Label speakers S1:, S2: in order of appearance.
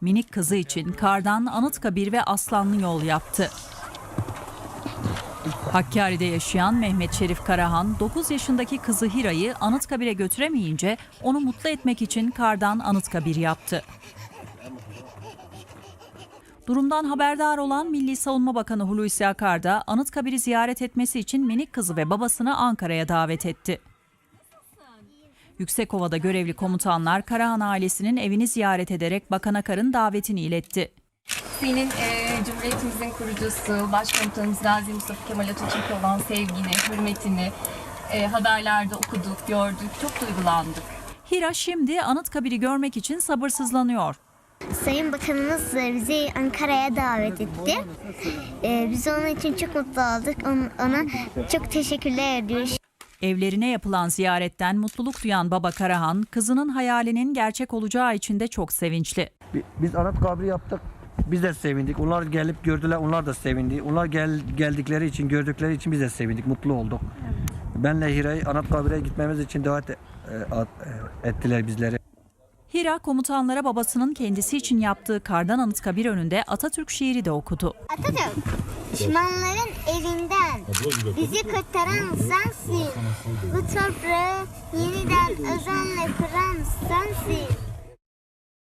S1: Minik kızı için kardan Anıtkabir ve Aslanlı yol yaptı. Hakkari'de yaşayan Mehmet Şerif Karahan 9 yaşındaki kızı Hira'yı Anıtkabir'e götüremeyince onu mutlu etmek için kardan Anıtkabir yaptı. Durumdan haberdar olan Milli Savunma Bakanı Hulusi Akar da Anıtkabir'i ziyaret etmesi için minik kızı ve babasını Ankara'ya davet etti. Yüksekova'da görevli komutanlar Karahan ailesinin evini ziyaret ederek Bakan Akar'ın davetini iletti.
S2: Senin e, Cumhuriyetimizin kurucusu, Başkomutanımız Gazi Mustafa Kemal Atatürk'e olan sevgini, hürmetini e, haberlerde okuduk, gördük. Çok duygulandık.
S1: Hira şimdi Anıtkabir'i görmek için sabırsızlanıyor.
S3: Sayın Bakanımız e, bizi Ankara'ya davet etti. Ee, biz onun için çok mutlu olduk. Ona, ona çok teşekkürler ediyoruz.
S1: Evlerine yapılan ziyaretten mutluluk duyan baba Karahan, kızının hayalinin gerçek olacağı için de çok sevinçli.
S4: Bi- Biz Anıtkabir yaptık. Biz de sevindik. Onlar gelip gördüler. Onlar da sevindi. Onlar gel, geldikleri için, gördükleri için biz de sevindik. Mutlu olduk. Benle Hira'yı Anıtkabir'e gitmemiz için davet e, e, ettiler bizleri.
S1: Hira komutanlara babasının kendisi için yaptığı kardan Anıtkabir önünde Atatürk şiiri de okudu.
S3: Atatürk, düşmanların elinden bizi kurtaran sensin. Bu toprağı yeniden özenle kuran sensin.